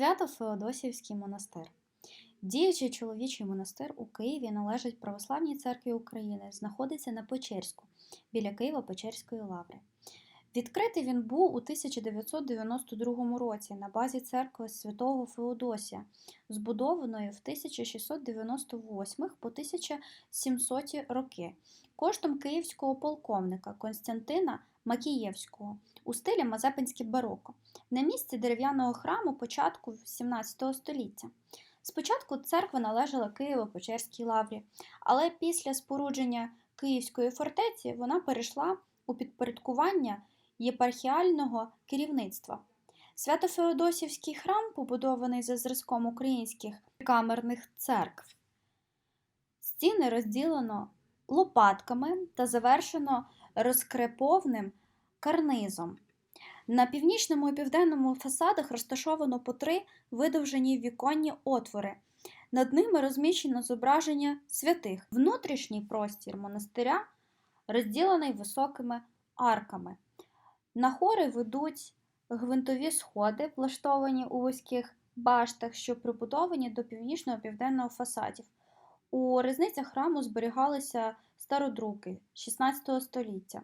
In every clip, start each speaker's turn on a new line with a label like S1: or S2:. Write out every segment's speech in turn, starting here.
S1: Свято-Феодосівський монастир. Діючий чоловічий монастир у Києві належить Православній церкві України, знаходиться на Печерську, біля Києво-Печерської лаври. Відкритий він був у 1992 році на базі церкви святого Феодосія, збудованої в 1698 по 1700 роки, коштом київського полковника Константина Макієвського у стилі Мазепинське бароко на місці дерев'яного храму початку XVII століття. Спочатку церква належала Києво-Печерській лаврі, але після спорудження Київської фортеці вона перейшла у підпорядкування єпархіального керівництва. Свято-Феодосівський храм, побудований за зразком українських камерних церкв. Стіни розділено лопатками та завершено розкреповним карнизом. На північному і південному фасадах розташовано по три видовжені віконні отвори. Над ними розміщено зображення святих. Внутрішній простір монастиря розділений високими арками. На хори ведуть гвинтові сходи, влаштовані у вузьких баштах, що прибудовані до північного-південного фасадів. У різницях храму зберігалися стародруки 16 століття.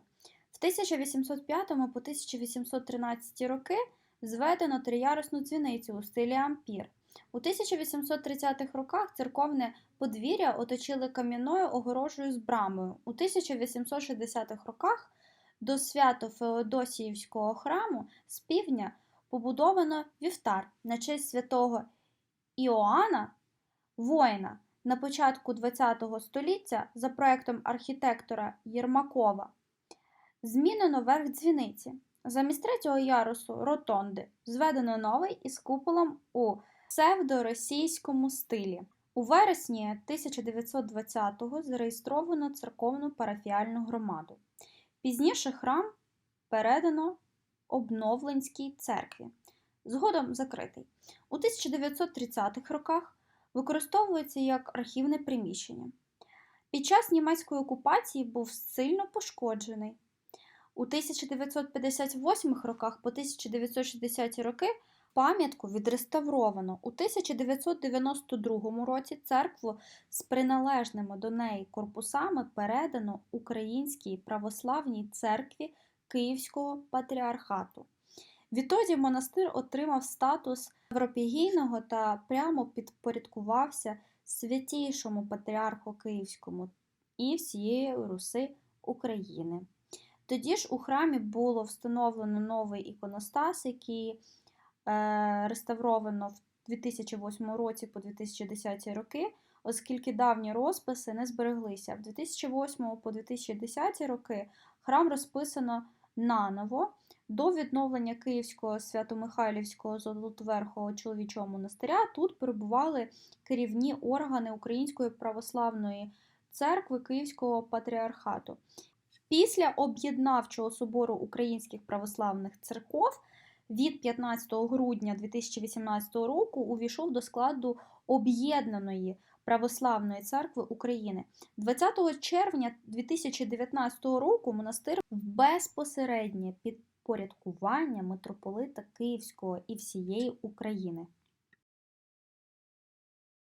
S1: В 1805 по 1813 роки зведено триярусну дзвіницю у стилі ампір. У 1830-х роках церковне подвір'я оточили кам'яною огорожею з брамою. У 1860-х роках до свято-Феодосіївського храму з півдня побудовано вівтар на честь святого Іоанна воїна на початку ХХ століття за проектом архітектора Єрмакова. Змінено верх дзвіниці. Замість третього ярусу ротонди зведено новий із куполом у псевдоросійському стилі. У вересні 1920-го зареєстровано церковну парафіальну громаду. Пізніше храм передано Обновленській церкві, згодом закритий. У 1930-х роках використовується як архівне приміщення. Під час німецької окупації був сильно пошкоджений. У 1958 роках по 1960 роки пам'ятку відреставровано. У 1992 році церкву з приналежними до неї корпусами передано Українській православній церкві Київського патріархату. Відтоді монастир отримав статус європігійного та прямо підпорядкувався святійшому патріарху Київському і всієї Руси України. Тоді ж у храмі було встановлено новий іконостас, який реставровано в 2008 році по 2010 роки, оскільки давні розписи не збереглися. В 2008 по 2010 роки храм розписано наново. До відновлення Київського Свято-Михайлівського Золотоверхого чоловічого монастиря тут перебували керівні органи Української православної церкви Київського патріархату. Після об'єднавчого собору українських православних церков від 15 грудня 2018 року увійшов до складу об'єднаної православної церкви України. 20 червня 2019 року монастир в безпосереднє підпорядкування митрополита Київського і всієї України.